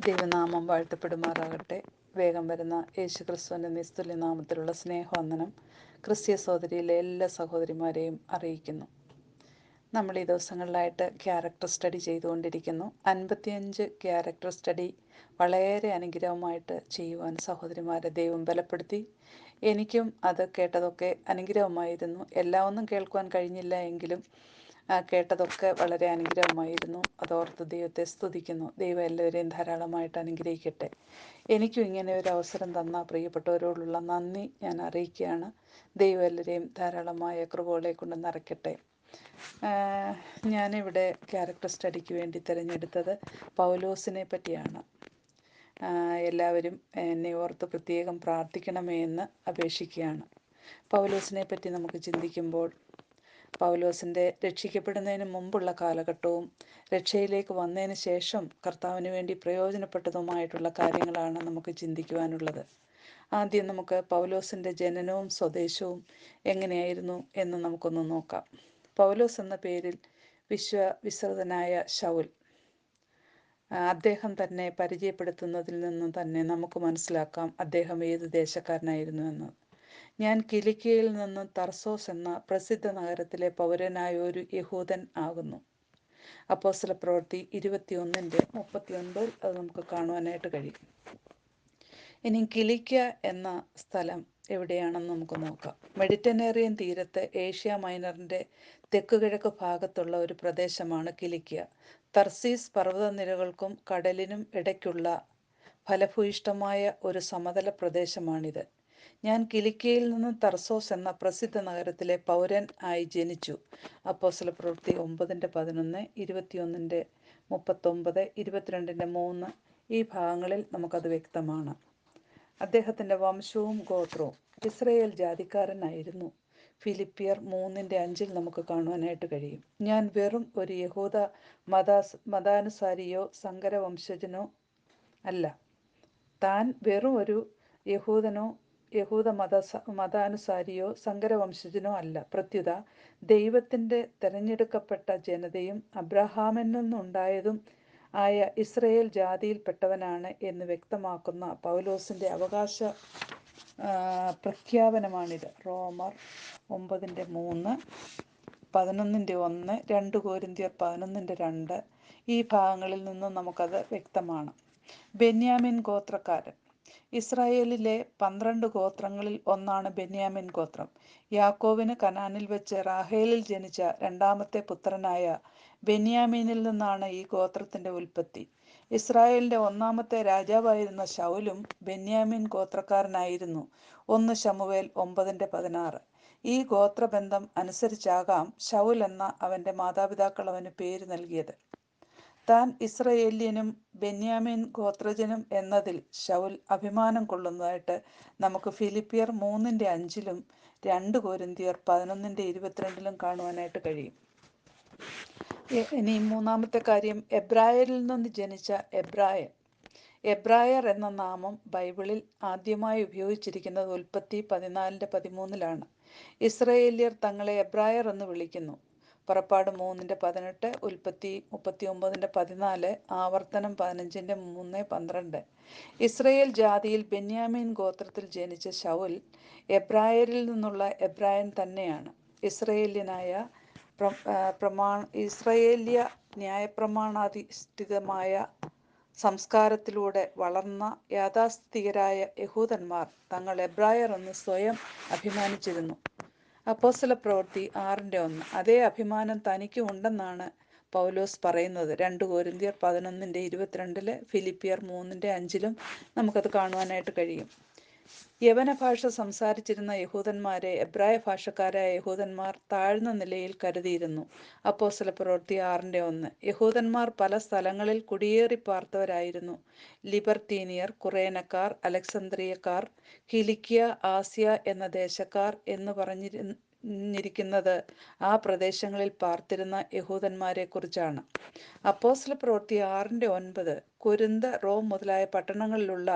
ദൈവനാമം വാഴ്ത്തപ്പെടുമാറാകട്ടെ. വേഗം വരുന്ന യേശു ക്രിസ്തുവിന്റെ നിസ്തുല്യ നാമത്തിലുള്ള സ്നേഹവന്ദനം ക്രിസ്തീയ സഹോദരിയിലെ എല്ലാ സഹോദരിമാരെയും അറിയിക്കുന്നു. നമ്മൾ ഈ ദിവസങ്ങളിലായിട്ട് ക്യാരക്ടർ സ്റ്റഡി ചെയ്തുകൊണ്ടിരിക്കുന്നു. അൻപത്തിയഞ്ച് ക്യാരക്ടർ സ്റ്റഡി വളരെ അനുഗ്രഹമായിട്ട് ചെയ്യുവാൻ സഹോദരിമാരെ ദൈവം ബലപ്പെടുത്തി. എനിക്കും അത് കേട്ടതൊക്കെ അനുഗ്രഹമായിരുന്നു. എല്ലാം ഒന്നും കേൾക്കുവാൻ കഴിഞ്ഞില്ല എങ്കിലും കേട്ടതൊക്കെ വളരെ അനുഗ്രഹമായിരുന്നു. അതോർത്ത് ദൈവത്തെ സ്തുതിക്കുന്നു. ദൈവം എല്ലാവരെയും ധാരാളമായിട്ട് അനുഗ്രഹിക്കട്ടെ. എനിക്കും ഇങ്ങനെ ഒരു അവസരം തന്ന പ്രിയപ്പെട്ടവരോടുള്ള നന്ദി ഞാൻ അറിയിക്കുകയാണ്. ദൈവം എല്ലാവരെയും ധാരാളമായ കൃപകളെ കൊണ്ട് നിറയ്ക്കട്ടെ. ഞാനിവിടെ ക്യാരക്ടർ സ്റ്റഡിക്ക് വേണ്ടി തിരഞ്ഞെടുത്തത് പൗലോസിനെ പറ്റിയാണ്. എല്ലാവരും എന്നെ ഓർത്ത് പ്രത്യേകം പ്രാർത്ഥിക്കണമേ എന്ന് അപേക്ഷിക്കുകയാണ്. പൗലോസിനെ പറ്റി നമുക്ക് ചിന്തിക്കുമ്പോൾ പൗലോസിന്റെ രക്ഷിക്കപ്പെടുന്നതിന് മുമ്പുള്ള കാലഘട്ടവും രക്ഷയിലേക്ക് വന്നതിന് ശേഷം കർത്താവിന് വേണ്ടി പ്രയോജനപ്പെട്ടതുമായിട്ടുള്ള കാര്യങ്ങളാണ് നമുക്ക് ചിന്തിക്കുവാനുള്ളത്. ആദ്യം നമുക്ക് പൗലോസിന്റെ ജനനവും സ്വദേശവും എങ്ങനെയായിരുന്നു എന്ന് നമുക്കൊന്ന് നോക്കാം. പൗലോസ് എന്ന പേരിൽ വിശ്വ വിശ്രുതനായ ശൗൽ അദ്ദേഹം തന്നെ പരിചയപ്പെടുത്തുന്നതിൽ നിന്നും തന്നെ നമുക്ക് മനസ്സിലാക്കാം അദ്ദേഹം ഏത് ദേശക്കാരനായിരുന്നു എന്ന്. ഞാൻ കിലിക്കയിൽ നിന്ന് തർസോസ് എന്ന പ്രസിദ്ധ നഗരത്തിലെ പൗരനായ ഒരു യഹൂദൻ ആകുന്നു. അപ്പോസ്തല പ്രവൃത്തി ഇരുപത്തിയൊന്നിന്റെ മുപ്പത്തിയൊൻപതിൽ അത് നമുക്ക് കാണുവാനായിട്ട് കഴിയും. ഇനി കിലിക്ക എന്ന സ്ഥലം എവിടെയാണെന്ന് നമുക്ക് നോക്കാം. മെഡിറ്ററേനിയൻ തീരത്ത് ഏഷ്യ മൈനറിന്റെ തെക്കുകിഴക്ക് ഭാഗത്തുള്ള ഒരു പ്രദേശമാണ് കിലിക്ക. തർസീസ് പർവതനിരകൾക്കും കടലിനും ഇടയ്ക്കുള്ള ഫലഭൂയിഷ്ടമായ ഒരു സമതല പ്രദേശമാണിത്. ഞാൻ കിലിക്കയിൽ നിന്ന് തർസോസ് എന്ന പ്രസിദ്ധ നഗരത്തിലെ പൗരൻ ആയി ജനിച്ചു. അപ്പോസല പ്രവൃത്തി ഒമ്പതിന്റെ പതിനൊന്ന് ഇരുപത്തിയൊന്നിന്റെ മുപ്പത്തൊമ്പത് ഇരുപത്തിരണ്ടിന്റെ മൂന്ന് ഈ ഭാഗങ്ങളിൽ നമുക്കത് വ്യക്തമാണ്. അദ്ദേഹത്തിന്റെ വംശവും ഗോത്രവും ഇസ്രയേൽ ജാതിക്കാരനായിരുന്നു. ഫിലിപ്പിയർ മൂന്നിന്റെ അഞ്ചിൽ നമുക്ക് കാണുവാനായിട്ട് കഴിയും. ഞാൻ വെറും ഒരു യഹൂദ മതാസ് മതാനുസാരിയോ സങ്കരവംശജനോ അല്ല. താൻ വെറും ഒരു യഹൂദനോ യഹൂദ മത മതാനുസാരിയോ സങ്കരവംശജനോ അല്ല. പ്രത്യുത ദൈവത്തിന്റെ തെരഞ്ഞെടുക്കപ്പെട്ട ജനതയും അബ്രഹാമിൽ നിന്നുണ്ടായതും ആയ ഇസ്രയേൽ ജാതിയിൽപ്പെട്ടവനാണ് എന്ന് വ്യക്തമാക്കുന്ന പൗലോസിന്റെ അവകാശ പ്രഖ്യാപനമാണിത്. റോമർ ഒമ്പതിന്റെ മൂന്ന് പതിനൊന്നിന്റെ ഒന്ന് രണ്ട് കോരിന്തിയർ പതിനൊന്നിന്റെ രണ്ട് ഈ ഭാഗങ്ങളിൽ നിന്നും നമുക്കത് വ്യക്തമാണ്. ബെന്യാമിൻ ഗോത്രക്കാരൻ. ഇസ്രായേലിലെ പന്ത്രണ്ട് ഗോത്രങ്ങളിൽ ഒന്നാണ് ബെന്യാമിൻ ഗോത്രം. യാക്കോവിന് കനാനിൽ വെച്ച് റാഹേലിൽ ജനിച്ച രണ്ടാമത്തെ പുത്രനായ ബെന്യാമീനിൽ നിന്നാണ് ഈ ഗോത്രത്തിന്റെ ഉൽപ്പത്തി. ഇസ്രായേലിന്റെ ഒന്നാമത്തെ രാജാവായിരുന്ന ശൗലും ബെന്യാമിൻ ഗോത്രക്കാരനായിരുന്നു. ഒന്ന് ശമുവേൽ ഒമ്പതിന്റെ പതിനാറ്. ഈ ഗോത്രബന്ധം അനുസരിച്ചാകാം ശൗൽ എന്ന അവന്റെ മാതാപിതാക്കൾ അവന് പേര് നൽകിയത്. താൻ ഇസ്രയേല്യനും ബെന്യാമിൻ ഗോത്രജനും എന്നതിൽ ശൗൽ അഭിമാനം കൊള്ളുന്നതായിട്ട് നമുക്ക് ഫിലിപ്പിയർ മൂന്നിന്റെ അഞ്ചിലും രണ്ട് കോരിന്തിയർ പതിനൊന്നിന്റെ ഇരുപത്തിരണ്ടിലും കാണുവാനായിട്ട് കഴിയും. ഇനി മൂന്നാമത്തെ കാര്യം എബ്രായരിൽ നിന്ന് ജനിച്ച എബ്രായൻ. എബ്രായർ എന്ന നാമം ബൈബിളിൽ ആദ്യമായി ഉപയോഗിച്ചിരിക്കുന്നത് ഉൽപ്പത്തി പതിനാലിന്റെ പതിമൂന്നിലാണ്. ഇസ്രയേല്യർ തങ്ങളെ എബ്രായർ എന്ന് വിളിക്കുന്നു. പുറപ്പാട് മൂന്നിന്റെ പതിനെട്ട് ഉൽപ്പത്തി മുപ്പത്തി ഒമ്പതിന്റെ പതിനാല് ആവർത്തനം പതിനഞ്ചിന്റെ മൂന്ന് പന്ത്രണ്ട്. ഇസ്രയേൽ ജാതിയിൽ ബെന്യാമീൻ ഗോത്രത്തിൽ ജനിച്ച ശൗൽ എബ്രായരിൽ നിന്നുള്ള എബ്രായൻ തന്നെയാണ്. ഇസ്രയേലിയനായ പ്രമാ ഇസ്രയേലിയ ന്യായപ്രമാണാധിഷ്ഠിതമായ സംസ്കാരത്തിലൂടെ വളർന്ന യാഥാസ്ഥിതികരായ യഹൂദന്മാർ തങ്ങൾ എബ്രായർ എന്ന് സ്വയം അഭിമാനിച്ചിരുന്നു. അപ്പോസ്തല പ്രവൃത്തി ആറിന്റെ ഒന്ന്. അതേ അഭിമാനം തനിക്കും ഉണ്ടെന്നാണ് പൗലോസ് പറയുന്നത്. രണ്ട് കോരിന്തിയർ പതിനൊന്നിന്റെ ഇരുപത്തിരണ്ടിൽ ഫിലിപ്പിയർ മൂന്നിന്റെ അഞ്ചിലും നമുക്കത് കാണുവാനായിട്ട് കഴിയും. യവന ഭാഷ സംസാരിച്ചിരുന്ന യഹൂദന്മാരെ എബ്രായ ഭാഷക്കാരായ യഹൂദന്മാർ താഴ്ന്ന നിലയിൽ കരുതിയിരുന്നു. അപ്പോസ്തല പ്രവൃത്തി ആറിന്റെ ഒന്ന്. യഹൂദന്മാർ പല സ്ഥലങ്ങളിൽ കുടിയേറി പാർത്തവരായിരുന്നു. ലിബർത്തീനിയർ കുറേനക്കാർ അലക്സന്ദ്രിയക്കാർ ഹിലിക്കിയ ആസിയ എന്ന ദേശക്കാർ എന്ന് പറഞ്ഞിരുന്നിരിക്കുന്നത് ആ പ്രദേശങ്ങളിൽ പാർത്തിരുന്ന യഹൂദന്മാരെ കുറിച്ചാണ് അപ്പോസ്തല പ്രവൃത്തി ആറിന്റെ ഒൻപത്. കുരുന്ത റോം മുതലായ പട്ടണങ്ങളിലുള്ള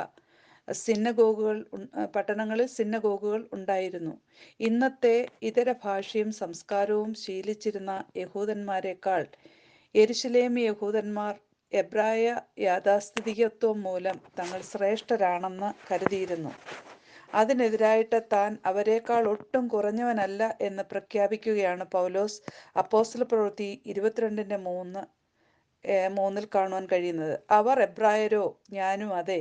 സിന്നഗോഗുകൾ പട്ടണങ്ങളിൽ സിന്നഗോഗുകൾ ഉണ്ടായിരുന്നു. ഇന്നത്തെ ഇതര ഭാഷയും സംസ്കാരവും ശീലിച്ചിരുന്ന യഹൂദന്മാരെക്കാൾ എരുശലേം യഹൂദന്മാർ എബ്രായ യാഥാസ്ഥിതികത്വം മൂലം തങ്ങൾ ശ്രേഷ്ഠരാണെന്ന് കരുതിയിരുന്നു. അതിനെതിരായിട്ട് താൻ അവരെക്കാൾ ഒട്ടും കുറഞ്ഞവനല്ല എന്ന് പ്രഖ്യാപിക്കുകയാണ് പൗലോസ് അപ്പോസ്റ്റൽ പ്രവൃത്തി ഇരുപത്തിരണ്ടിന്റെ മൂന്ന് മൂന്നിൽ കാണുവാൻ കഴിയുന്നത്. അവർ എബ്രായരോ ഞാനും അതെ.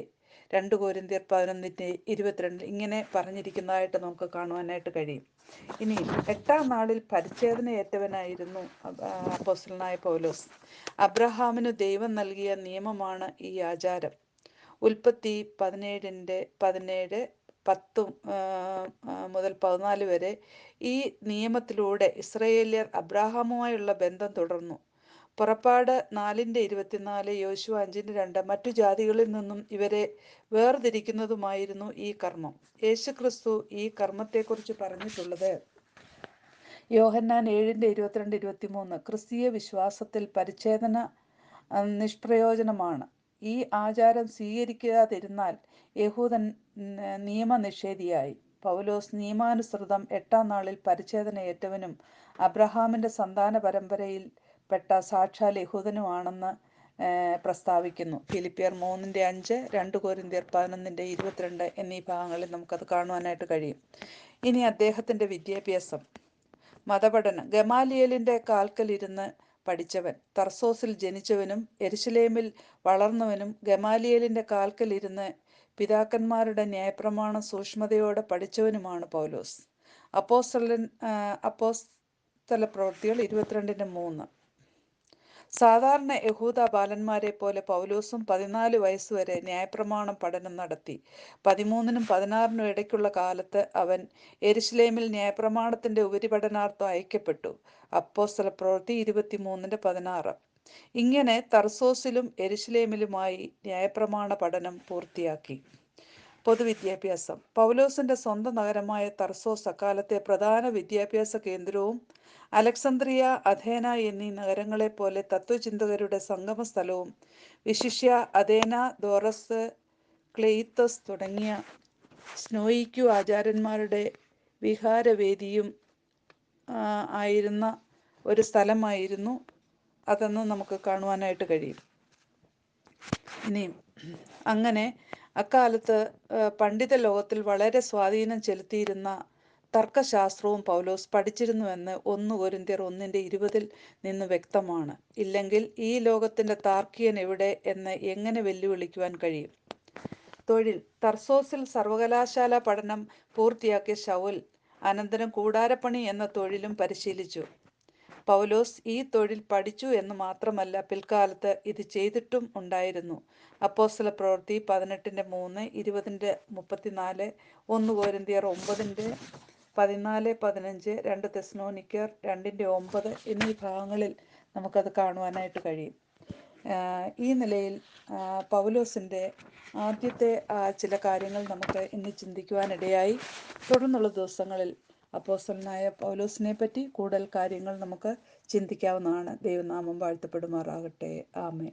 രണ്ട് കോരിന്തിയർ പതിനൊന്നിന്റെ ഇരുപത്തിരണ്ട് ഇങ്ങനെ പറഞ്ഞിരിക്കുന്നതായിട്ട് നമുക്ക് കാണുവാനായിട്ട് കഴിയും. ഇനി എട്ടാം നാളിൽ പരിച്ഛേദനയേറ്റവനായിരുന്നു അപ്പോസ്റ്റലനായ പൗലോസ്. അബ്രഹാമിന് ദൈവം നൽകിയ നിയമമാണ് ഈ ആചാരം. ഉൽപ്പത്തി പതിനേഴിന്റെ പതിനേഴ് പത്തും മുതൽ പതിനാല് വരെ ഈ നിയമത്തിലൂടെ ഇസ്രയേലിയർ അബ്രാഹാമുമായുള്ള ബന്ധം തുടർന്നു. പുറപ്പാട് നാലിന്റെ ഇരുപത്തിനാല് യോശു അഞ്ചിന്റെ രണ്ട് മറ്റു ജാതികളിൽ നിന്നും ഇവരെ വേർതിരിക്കുന്നതുമായിരുന്നു ഈ കർമ്മം. യേശുക്രിസ്തു ഈ കർമ്മത്തെക്കുറിച്ച് പറഞ്ഞിട്ടുള്ളത് യോഹന്നാൻ ഏഴിന്റെ ഇരുപത്തിരണ്ട് ഇരുപത്തിമൂന്ന്. ക്രിസ്തീയ വിശ്വാസത്തിൽ പരിച്ഛേദന നിഷ്പ്രയോജനമാണ്. ഈ ആചാരം സ്വീകരിക്കാതിരുന്നാൽ യഹൂദൻ നിയമനിഷേധിയായി. പൗലോസ് നിയമാനുസൃതം എട്ടാം നാളിൽ പരിച്ഛേദനയേറ്റവനും അബ്രഹാമിന്റെ സന്താന പരമ്പരയിൽ പെട്ട സാക്ഷാൽ യഹൂദനുമാണെന്ന് പ്രസ്താവിക്കുന്നു. ഫിലിപ്പിയർ മൂന്നിന്റെ അഞ്ച് രണ്ട് കോരിന്തിയർ പതിനൊന്നിന്റെ ഇരുപത്തിരണ്ട് എന്നീ ഭാഗങ്ങളിൽ നമുക്കത് കാണുവാനായിട്ട് കഴിയും. ഇനി അദ്ദേഹത്തിന്റെ വിദ്യാഭ്യാസം. മതപഠനം. ഗമാലിയലിന്റെ കാൽക്കലിരുന്ന് പഠിച്ചവൻ. തർസോസിൽ ജനിച്ചവനും എരിശിലേമിൽ വളർന്നവനും ഗമാലിയലിന്റെ കാൽക്കലിരുന്ന് പിതാക്കന്മാരുടെ ന്യായപ്രമാണം സൂക്ഷ്മതയോടെ പഠിച്ചവനുമാണ് പൗലോസ്. അപ്പോസ്റ്റലൻ അപ്പോസ്തല പ്രവൃത്തികൾ ഇരുപത്തിരണ്ടിന്റെ മൂന്ന്. സാധാരണ യഹൂദ ബാലന്മാരെ പോലെ പൗലോസും പതിനാല് വയസ്സുവരെ ന്യായപ്രമാണം പഠനം നടത്തി. പതിമൂന്നിനും പതിനാറിനും ഇടയ്ക്കുള്ള കാലത്ത് അവൻ എരുസലേമിൽ ന്യായപ്രമാണത്തിന്റെ ഉപരിപഠനാർത്ഥം അയക്കപ്പെട്ടു. അപ്പോസ്തല പ്രവൃത്തി ഇരുപത്തിമൂന്നിന്റെ പതിനാറ്. ഇങ്ങനെ തർസോസിലും എരുസലേമിലുമായി ന്യായപ്രമാണ പഠനം പൂർത്തിയാക്കി. പൊതുവിദ്യാഭ്യാസം. പൗലോസിന്റെ സ്വന്തം നഗരമായ തർസോസ് അക്കാലത്തെ പ്രധാന വിദ്യാഭ്യാസ കേന്ദ്രവും അലക്സന്ദ്രിയ അഥേന എന്നീ നഗരങ്ങളെപ്പോലെ തത്വചിന്തകരുടെ സംഗമ സ്ഥലവും വിശിഷ്യ അഥേന ദോറസ് ക്ലെയ്ത്തസ് തുടങ്ങിയ സ്നോയിക്കു ആചാര്യന്മാരുടെ വിഹാരവേദിയും ആയിരുന്ന ഒരു സ്ഥലമായിരുന്നു അതെന്ന് നമുക്ക് കാണുവാനായിട്ട് കഴിയും. ഇനിയും അങ്ങനെ അക്കാലത്ത് പണ്ഡിത ലോകത്തിൽ വളരെ സ്വാധീനം ചെലുത്തിയിരുന്ന തർക്കശാസ്ത്രവും പൗലോസ് പഠിച്ചിരുന്നുവെന്ന് ഒന്ന് കൊരിന്ത്യർ ഒന്നിന്റെ ഇരുപതിൽ നിന്ന് വ്യക്തമാണ്. ഇല്ലെങ്കിൽ ഈ ലോകത്തിന്റെ താർക്കികൻ എവിടെ എന്ന് എങ്ങനെ വെല്ലുവിളിക്കുവാൻ കഴിയും? തൊഴിൽ. തർസോസിൽ സർവകലാശാല പഠനം പൂർത്തിയാക്കിയ ഷൗൽ അനന്തരം കൂടാരപ്പണി എന്ന തൊഴിലും പരിശീലിച്ചു. പൗലോസ് ഈ തൊഴിൽ പഠിച്ചു എന്ന് മാത്രമല്ല പിൽക്കാലത്ത് ഇത് ചെയ്തിട്ടും ഉണ്ടായിരുന്നു. അപ്പോസ്തല പ്രവൃത്തി പതിനെട്ടിന്റെ മൂന്ന് ഇരുപതിന്റെ മുപ്പത്തിനാല് ഒന്ന് കോരിന്തിയർ ഒമ്പതിന്റെ പതിനാല് പതിനഞ്ച് രണ്ട് തെസ്നോനിക്കർ രണ്ടിന്റെ ഒമ്പത് എന്നീ ഭാഗങ്ങളിൽ നമുക്കത് കാണുവാനായിട്ട് കഴിയും. ഈ നിലയിൽ പൗലോസിന്റെ ആദ്യത്തെ ചില കാര്യങ്ങൾ നമുക്ക് ഇന്ന് ചിന്തിക്കുവാനിടയായി. തുടർന്നുള്ള ദിവസങ്ങളിൽ അപ്പോസ്തലനായ പൗലോസിനെ പറ്റി കൂടുതൽ കാര്യങ്ങൾ നമുക്ക് ചിന്തിക്കാവുന്നതാണ്. ദൈവനാമം വാഴ്ത്തപ്പെടുമാറാകട്ടെ. ആമേ